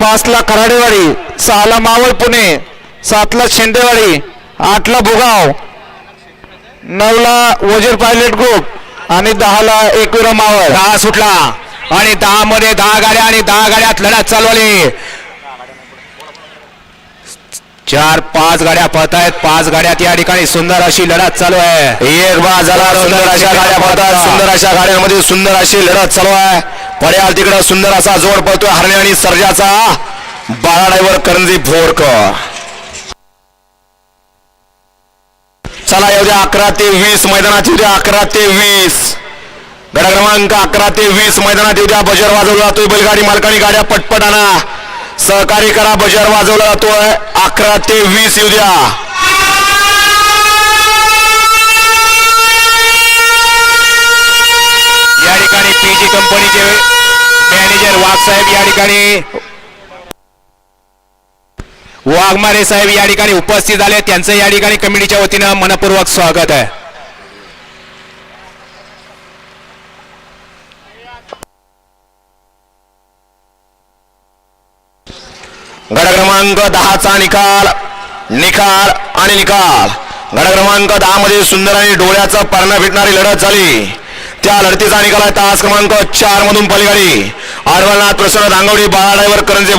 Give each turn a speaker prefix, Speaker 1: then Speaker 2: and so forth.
Speaker 1: पाचला कराडेवाडी सहाला मावळ पुणे सातला शेंडेवाडी आठला भुगाव नऊला वजीर पायलट ग्रुप आणि दहाला एकविरा मावळ.
Speaker 2: दहा सुटला आणि दहा मध्ये दहा गाड्या आणि दहा गाड्यात लढत चालवली. चार पाच गाड्या पळत आहेत पाच गाड्यात या ठिकाणी सुंदर अशी लढत चालू आहे.
Speaker 3: एक बा झाला सुंदर अशा गाड्या पळतात सुंदर अशा गाड्यांमध्ये सुंदर अशी लढत चालू आहे. पड्याल तिकडं सुंदर असा जोड पळतोय हरणे आणि सर्जाचा. बाळा ड्रायव्हर करंजी भोरकर चला येऊ द्या अकरा ते वीस मैदानात येऊ द्या अकरा ते वीस. गड क्रमांक अकरा ते वीस मैदानात येऊ द्या. बजर वाजवला जातोय बैलगाडी मालकानी गाड्या पटपट आणा सहकारी करा बजर वाजवला जातोय. अकरा ते वीस येऊ द्या
Speaker 2: या ठिकाणी पीजी कंपनीचे मॅनेजर वाघ साहेब या ठिकाणी वाघमारे साहेब या ठिकाणी उपस्थित झाले त्यांचं या ठिकाणी कमिटीच्या वतीनं मनपूर्वक स्वागत आहे.
Speaker 3: गड क्रमांक दहाचा निकाल निकाल आणि निकाल. गड क्रमांक दहा मध्ये सुंदर आणि डोळ्याचा पारणा भेटणारी लढत झाली. त्या लढतीचा निकाल आहे तास क्रमांक चार मधून पलीकडे. आडवलनाथ प्रसन्न धांगवडी बाळा ड्रायव्हर करंजे